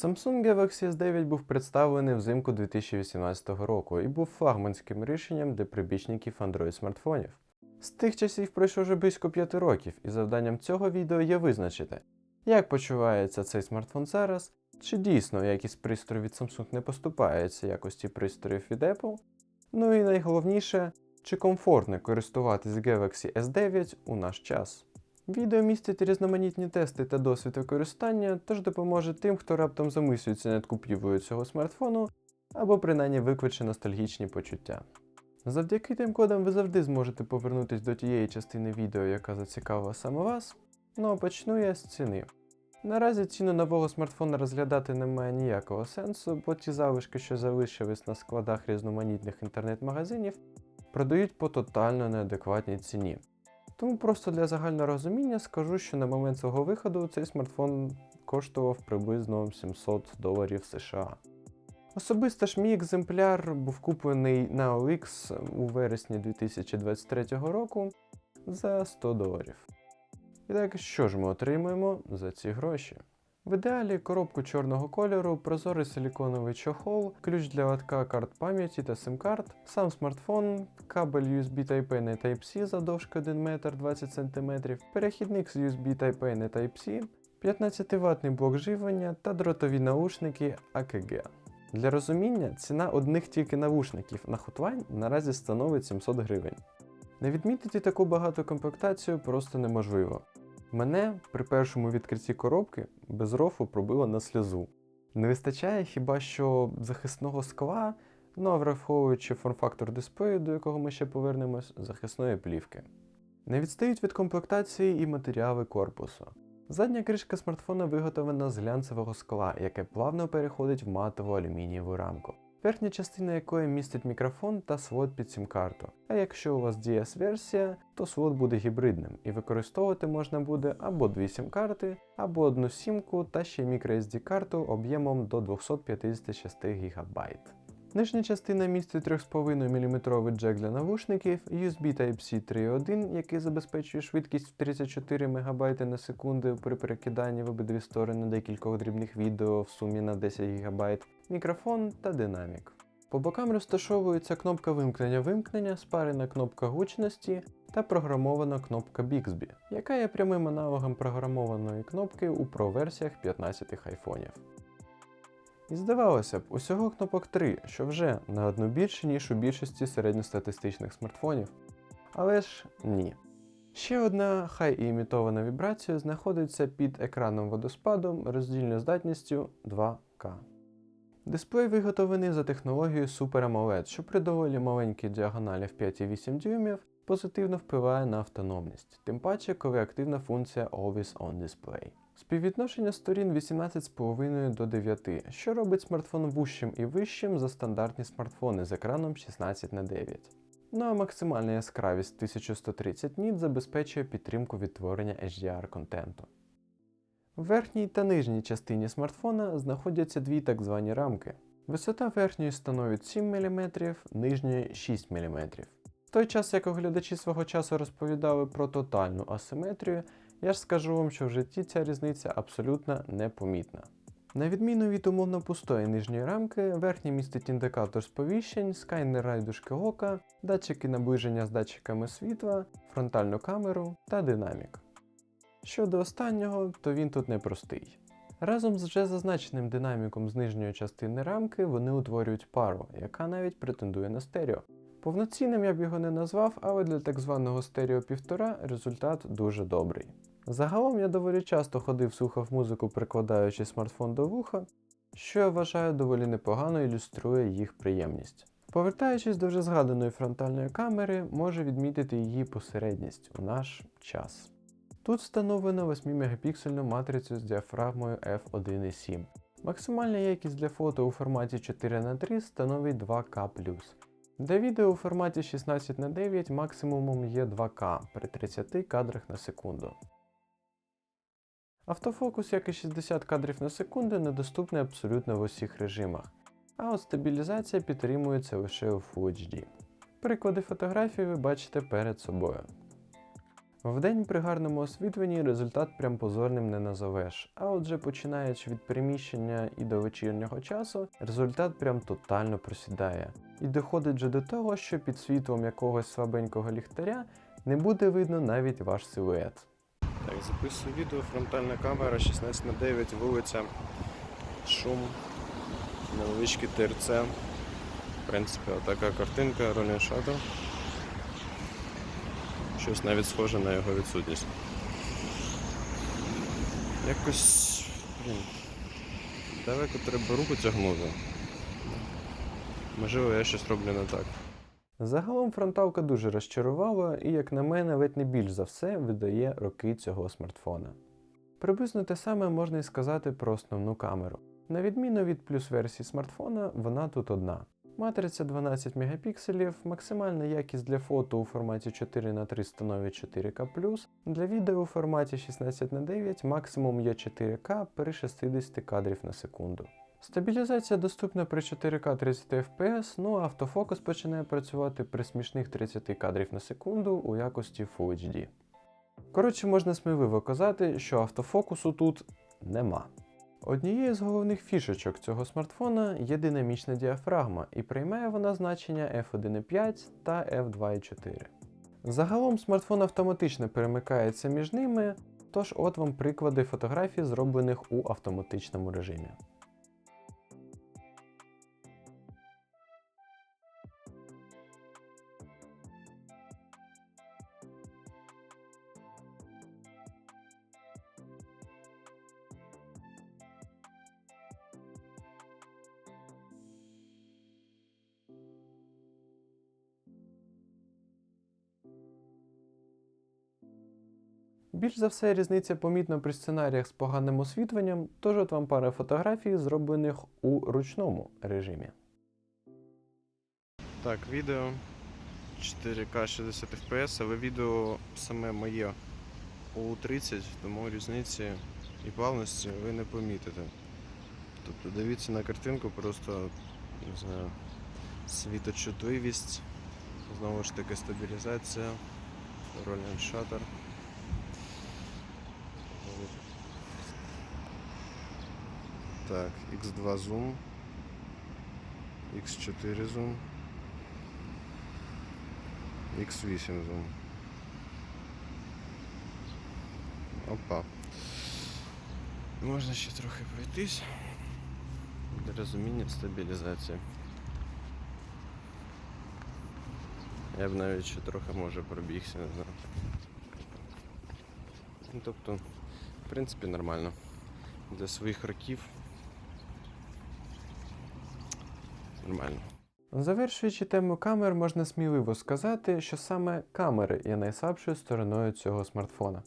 Samsung Galaxy S9 був представлений взимку 2018 року і був флагманським рішенням для прибічників Android смартфонів. З тих часів пройшло вже близько 5 років, і завданням цього відео є визначити, як почувається цей смартфон зараз, чи дійсно якість пристрою від Samsung не поступається якості пристроїв від Apple, ну і найголовніше, чи комфортно користуватись Galaxy S9 у наш час. Відео містить різноманітні тести та досвід використання, тож допоможе тим, хто раптом замислюється над купівлею цього смартфону або принаймні викличе ностальгічні почуття. Завдяки тим кодам ви завжди зможете повернутися до тієї частини відео, яка зацікавила саме вас. Ну а почну я з ціни. Наразі ціну нового смартфона розглядати немає ніякого сенсу, бо ті залишки, що залишились на складах різноманітних інтернет-магазинів, продають по тотально неадекватній ціні. Тому просто для загального розуміння скажу, що на момент свого виходу цей смартфон коштував приблизно 700 доларів США. Особисто ж мій екземпляр був куплений на OLX у вересні 2023 року за 100 доларів. І так, що ж ми отримуємо за ці гроші? В ідеалі коробку чорного кольору, прозорий силіконовий чохол, ключ для лотка карт пам'яті та сим-карт, сам смартфон, кабель USB Type-A на Type-C завдовжки 1 метр 20 см, перехідник з USB Type-A на Type-C, 15 ватний блок живлення та дротові наушники AKG. Для розуміння, ціна одних тільки навушників на Hotline наразі становить 700 гривень. Не відмітити таку багату комплектацію просто неможливо. Мене при першому відкритті коробки без рофу пробило на сльозу. Не вистачає хіба що захисного скла, ну а враховуючи форм-фактор дисплею, до якого ми ще повернемось, захисної плівки. Не відстають від комплектації і матеріали корпусу. Задня кришка смартфона виготовлена з глянцевого скла, яке плавно переходить в матову алюмінієву рамку, верхня частина якої містить мікрофон та слот під сім-карту. А якщо у вас DS-версія, то слот буде гібридним і використовувати можна буде або дві сім-карти, або одну сімку та ще microSD карту об'ємом до 256 ГБ. Нижня частина містить 3,5 мм джек для навушників, USB Type-C 3.1, який забезпечує швидкість в 34 МБ на секунду при перекиданні в обидві сторони декількох дрібних відео в сумі на 10 ГБ, мікрофон та динамік. По бокам розташовується кнопка вимкнення-вимкнення, спарена кнопка гучності та програмована кнопка Bixby, яка є прямим аналогом програмованої кнопки у Pro-версіях 15 айфонів. І здавалося б, усього кнопок 3, що вже на одну більше, ніж у більшості середньостатистичних смартфонів. Але ж ні. Ще одна хай і імітована вібрація знаходиться під екраном водоспаду роздільною здатністю 2К. Дисплей виготовлений за технологією Super AMOLED, що при доволі маленькій діагоналі в 5,8 дюймів позитивно впливає на автономність, тим паче, коли активна функція Always On Display. Співвідношення сторін 18,5 до 9, що робить смартфон вущим і вищим за стандартні смартфони з екраном 16 на 9. Ну а максимальна яскравість 1130 ніт забезпечує підтримку відтворення HDR контенту. В верхній та нижній частині смартфона знаходяться дві так звані рамки. Висота верхньої становить 7 мм, нижньої 6 мм. В той час, як оглядачі свого часу розповідали про тотальну асиметрію, я ж скажу вам, що в житті ця різниця абсолютно непомітна. На відміну від умовно пустої нижньої рамки, верхня містить індикатор сповіщень, скайнер райдушки ока, датчики наближення з датчиками світла, фронтальну камеру та динамік. Щодо останнього, то він тут непростий. Разом з вже зазначеним динаміком з нижньої частини рамки вони утворюють пару, яка навіть претендує на стерео. Повноцінним я б його не назвав, але для так званого стерео 1,5 результат дуже добрий. Загалом я доволі часто ходив слухав музику, прикладаючи смартфон до вуха, що я вважаю доволі непогано ілюструє їх приємність. Повертаючись до вже згаданої фронтальної камери, можу відмітити її посередність у наш час. Тут встановлено 8-мегапіксельну матрицю з діафрагмою f1.7. Максимальна якість для фото у форматі 4х3 становить 2К. Для відео у форматі 16х9 максимумом є 2К при 30 кадрах на секунду. Автофокус, як і 60 кадрів на секунду, недоступний абсолютно в усіх режимах, а от стабілізація підтримується лише у Full HD. Приклади фотографій ви бачите перед собою. Вдень при гарному освітленні результат прям позорним не назовеш, а отже, починаючи від приміщення і до вечірнього часу, результат прям тотально просідає. І доходить же до того, що під світлом якогось слабенького ліхтаря не буде видно навіть ваш силует. Так, записую відео, фронтальна камера 16 на 9 вулиця, шум, невеличкий ТРЦ. В принципі, отака картинка, ролін шатер. Щось навіть схоже на його відсутність. Якось. Блін. Далеко треба руку тягнути. Можливо, я щось роблю не так. Загалом фронталка дуже розчарувала і, як на мене, ледь не більш за все видає роки цього смартфона. Приблизно те саме можна і сказати про основну камеру. На відміну від плюс версії смартфона, вона тут одна. Матриця 12 мегапікселів, максимальна якість для фото у форматі 4 на 3 становить 4К, для відео у форматі 16 на 9 максимум є 4К при 60 кадрів на секунду. Стабілізація доступна при 4К 30 FPS, ну а автофокус починає працювати при смішних 30 кадрів на секунду у якості Full HD. Коротше, можна сміливо казати, що автофокусу тут нема. Однією з головних фішечок цього смартфона є динамічна діафрагма, і приймає вона значення f1.5 та f2.4. Загалом смартфон автоматично перемикається між ними, тож от вам приклади фотографій, зроблених у автоматичному режимі. Більш за все, різниця помітна при сценаріях з поганим освітленням, тож от вам пара фотографій, зроблених у ручному режимі. Так, відео 4К 60 FPS, але відео саме моє у 30, тому різниці і плавності ви не помітите. Тобто дивіться на картинку, просто не знаю, світочутливість, знову ж таки стабілізація, ролінг шаттер. Так, X2 зум, X4 зум, X8 зум. Опа. Можна ще трохи пройтись для розуміння стабілізації. Я б навіть ще трохи може пробігся, не знаю. Ну, тобто, в принципі, нормально. Для своїх років. Нормально. Завершуючи тему камер, можна сміливо сказати, що саме камери є найслабшою стороною цього смартфона.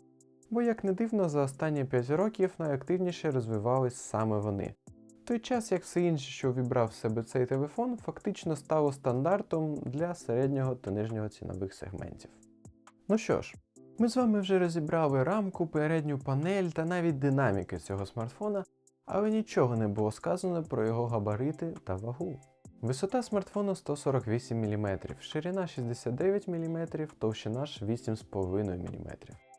Бо, як не дивно, за останні 5 років найактивніше розвивались саме вони. В той час, як все інше, що увібрав в себе цей телефон, фактично стало стандартом для середнього та нижнього цінових сегментів. Ну що ж, ми з вами вже розібрали рамку, передню панель та навіть динаміки цього смартфона, але нічого не було сказано про його габарити та вагу. Висота смартфону 148 мм, ширина 69 мм, товщина ж 8,5 мм.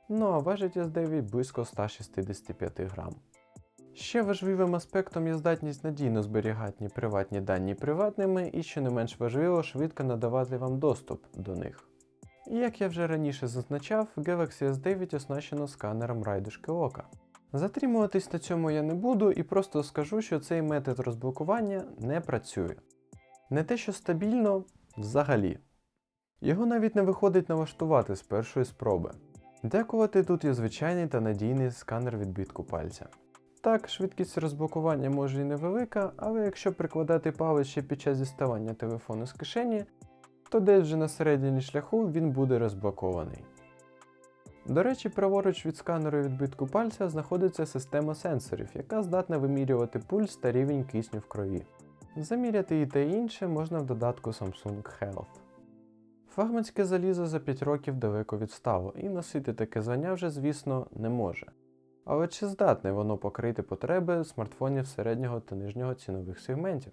Ну а важить S9 близько 165 грам. Ще важливим аспектом є здатність надійно зберігати приватні дані приватними і, що не менш важливо, швидко надавати вам доступ до них. Як я вже раніше зазначав, Galaxy S9 оснащено сканером райдушки ока. Затримуватись на цьому я не буду і просто скажу, що цей метод розблокування не працює. Не те, що стабільно, взагалі. Його навіть не виходить налаштувати з першої спроби. Дякувати тут є звичайний та надійний сканер відбитку пальця. Так, швидкість розблокування може і невелика, але якщо прикладати палець ще під час діставання телефону з кишені, то десь вже на середині шляху він буде розблокований. До речі, праворуч від сканеру відбитку пальця знаходиться система сенсорів, яка здатна вимірювати пульс та рівень кисню в крові. Заміряти і те інше можна в додатку Samsung Health. Флагманське залізо за 5 років далеко відстало, і носити таке звання вже, звісно, не може. Але чи здатне воно покрити потреби смартфонів середнього та нижнього цінових сегментів?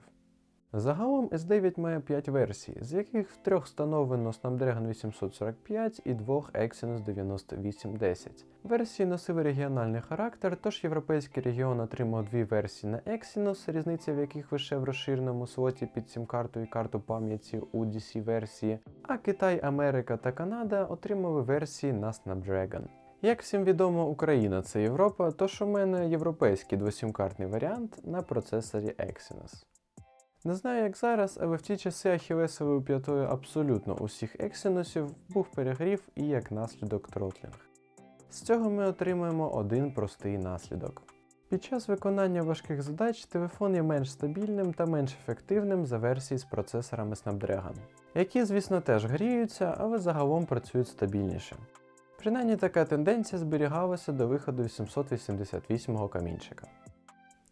Загалом S9 має 5 версій, з яких в трьох встановлено Snapdragon 845 і двох Exynos 9810. Версії носили регіональний характер, тож європейський регіон отримав дві версії на Exynos, різниця в яких лише в розширеному слоті під сім-карту і карту пам'яті у DC версії, а Китай, Америка та Канада отримали версії на Snapdragon. Як всім відомо, Україна це Європа, тож у мене європейський двосімкартний варіант на процесорі Exynos. Не знаю як зараз, але в ті часи ахілесовою п'ятою абсолютно усіх Exynosів був перегрів і як наслідок тротлінг. З цього ми отримуємо один простий наслідок. Під час виконання важких задач телефон є менш стабільним та менш ефективним за версії з процесорами Snapdragon, які, звісно, теж гріються, але загалом працюють стабільніше. Принаймні така тенденція зберігалася до виходу 888-го камінчика.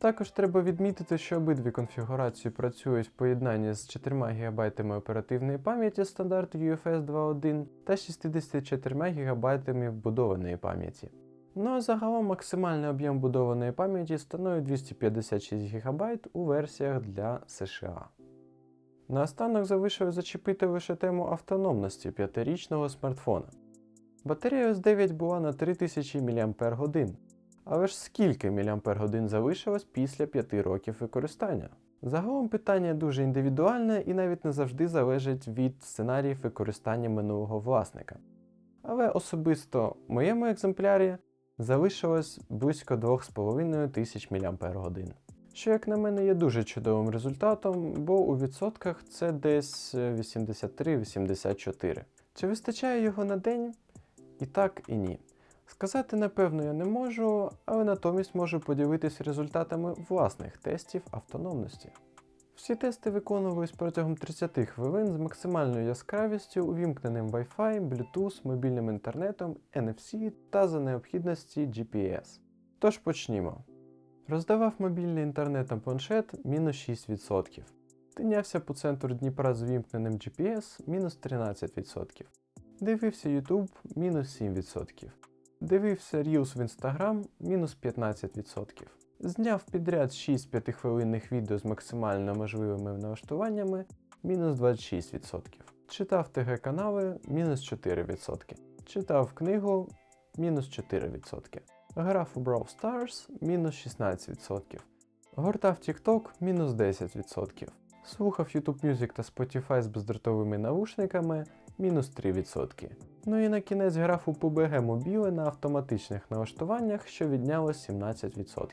Також треба відмітити, що обидві конфігурації працюють в поєднанні з 4 ГБ оперативної пам'яті стандарту UFS 2.1 та 64 ГБ вбудованої пам'яті. Ну а загалом максимальний об'єм вбудованої пам'яті становить 256 ГБ у версіях для США. Наостанок залишив зачепити лише тему автономності п'ятирічного смартфона. Батарея S9 була на 3000 мАч, але ж скільки мАч залишилось після 5 років використання? Загалом питання дуже індивідуальне і навіть не завжди залежить від сценаріїв використання минулого власника. Але особисто в моєму екземплярі залишилось близько 2500 мАч. Що, як на мене, є дуже чудовим результатом, бо у відсотках це десь 83-84. Чи вистачає його на день? І так, і ні. Сказати напевно я не можу, але натомість можу поділитися результатами власних тестів автономності. Всі тести виконувались протягом 30 хвилин з максимальною яскравістю, увімкненим Wi-Fi, Bluetooth, мобільним інтернетом, NFC та за необхідності GPS. Тож почнімо. Роздавав мобільний інтернет на планшет мінус 6%. Тинявся по центру Дніпра з увімкненим GPS мінус 13%. Дивився YouTube мінус 7%. Дивився Reels в Instagram мінус 15%. Зняв підряд 6 5-хвилинних відео з максимально можливими налаштуваннями мінус 26%. Читав ТГ-канали мінус 4%. Читав книгу мінус 4%. Грав у Brawl Stars мінус 16%. Гортав TikTok мінус 10%. Слухав YouTube Music та Spotify з бездротовими наушниками мінус 3%. Ну і на кінець грав у PUBG Mobile на автоматичних налаштуваннях, що відняло 17%.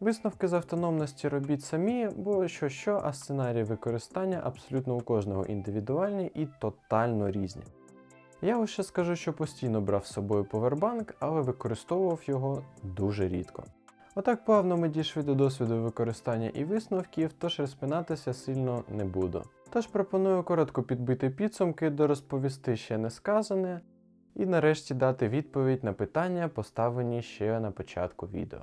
Висновки з автономності робіть самі, бо що що, а сценарії використання абсолютно у кожного індивідуальні і тотально різні. Я лише скажу, що постійно брав з собою повербанк, але використовував його дуже рідко. Отак плавно ми дійшли до досвіду використання і висновків, тож розпинатися сильно не буду. Тож пропоную коротко підбити підсумки, дорозповісти ще не сказане, і нарешті дати відповідь на питання, поставлені ще на початку відео.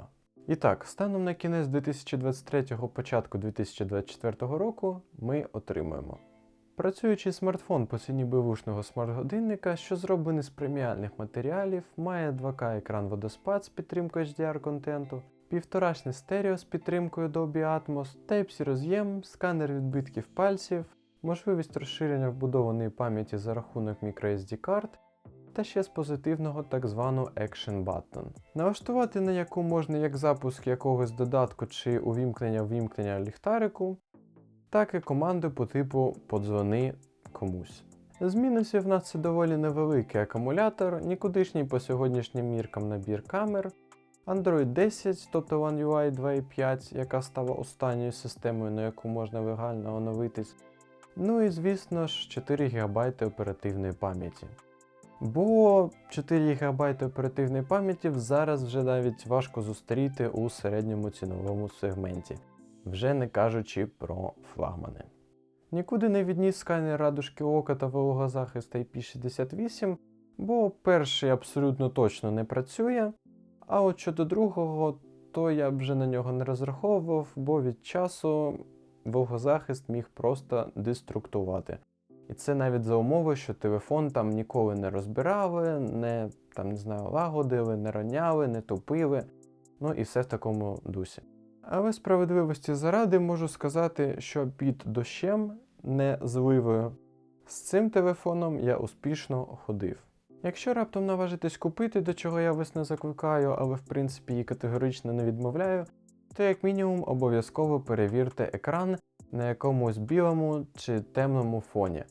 І так, станом на кінець 2023 початку 2024 року ми отримуємо. Працюючий смартфон по ціні бивушного смарт-годинника, що зроблений з преміальних матеріалів, має 2К екран водоспад з підтримкою HDR контенту, півторашне стерео з підтримкою Dolby Atmos, Type-C роз'єм, сканер відбитків пальців, можливість розширення вбудованої пам'яті за рахунок microSD карт та ще з позитивного так звану Action Button. Налаштувати на яку можна як запуск якогось додатку чи увімкнення-вімкнення ліхтарику, так і команди по типу подзвони комусь. З мінусів в нас це доволі невеликий акумулятор, нікудишній по сьогоднішнім міркам набір камер, Android 10, тобто One UI 2.5, яка стала останньою системою, на яку можна легально оновитись. Ну і звісно ж 4 ГБ оперативної пам'яті. Бо 4 ГБ оперативної пам'яті зараз вже навіть важко зустріти у середньому ціновому сегменті, вже не кажучи про флагмани. Нікуди не відніс сканер радужки ока та вологозахист IP68, бо перший абсолютно точно не працює. А от щодо другого, то я вже на нього не розраховував, бо від часу вологозахист міг просто деструктувати. І це навіть за умови, що телефон там ніколи не розбирали, не там, не знаю, лагодили, не роняли, не топили, ну і все в такому дусі. Але справедливості заради можу сказати, що під дощем, не зливою, з цим телефоном я успішно ходив. Якщо раптом наважитесь купити, до чого я вас не закликаю, але в принципі і категорично не відмовляю, то як мінімум обов'язково перевірте екран на якомусь білому чи темному фоні.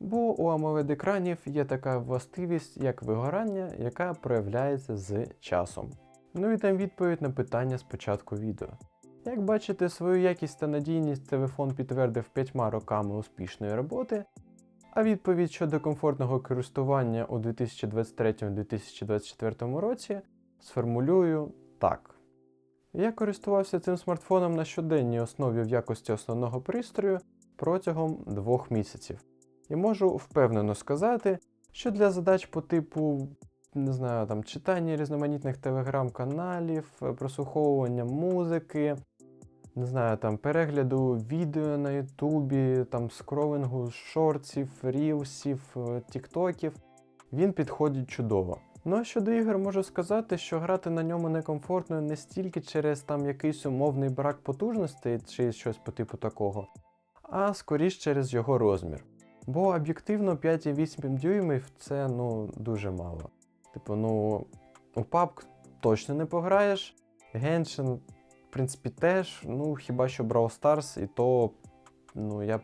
Бо у amoled екранів є така властивість, як вигорання, яка проявляється з часом. Ну і там відповідь на питання з початку відео. Як бачите, свою якість та надійність телефон підтвердив п'ятьма роками успішної роботи, а відповідь щодо комфортного користування у 2023-2024 році сформулюю так. Я користувався цим смартфоном на щоденній основі в якості основного пристрою протягом двох місяців. І можу впевнено сказати, що для задач по типу не знаю, там, читання різноманітних телеграм-каналів, прослуховування музики, не знаю, там, перегляду відео на Ютубі, скролингу шортсів, рілсів, тіктоків, він підходить чудово. Ну а щодо ігор можу сказати, що грати на ньому некомфортно не стільки через там якийсь умовний брак потужностей чи щось по типу такого, а скоріш через його розмір. Бо об'єктивно 5,8 дюймів це ну дуже мало. Типу, ну, у PUBG точно не пограєш. Genshin, в принципі, теж. Ну, хіба що Brawl Stars, і то ну, я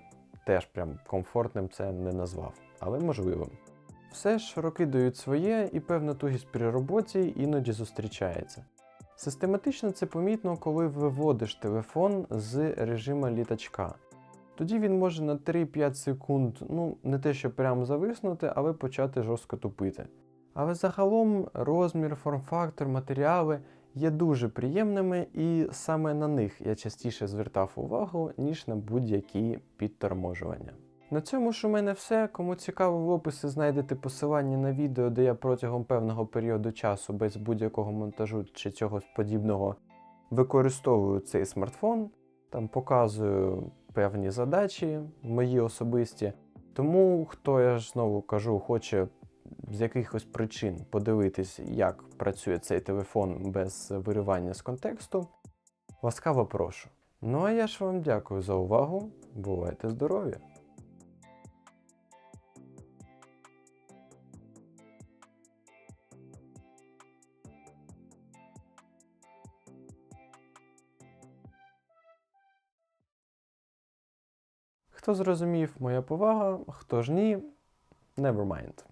теж прям комфортним це не назвав, але можливим. Все ж роки дають своє, і певна тугість при роботі іноді зустрічається. Систематично це помітно, коли виводиш телефон з режиму літачка. Тоді він може на 3-5 секунд, ну не те, що прямо зависнути, але почати жорстко тупити. Але загалом розмір, форм-фактор, матеріали є дуже приємними, і саме на них я частіше звертав увагу, ніж на будь-які підторможування. На цьому ж у мене все. Кому цікаво, в описі знайдете посилання на відео, де я протягом певного періоду часу без будь-якого монтажу чи чогось подібного використовую цей смартфон, там показую певні задачі, мої особисті. Тому, хто я ж знову кажу, хоче з якихось причин подивитись, як працює цей телефон без виривання з контексту, ласкаво прошу. Ну а я ж вам дякую за увагу. Бувайте здорові! Хто зрозумів, моя повага, хто ж ні, never mind.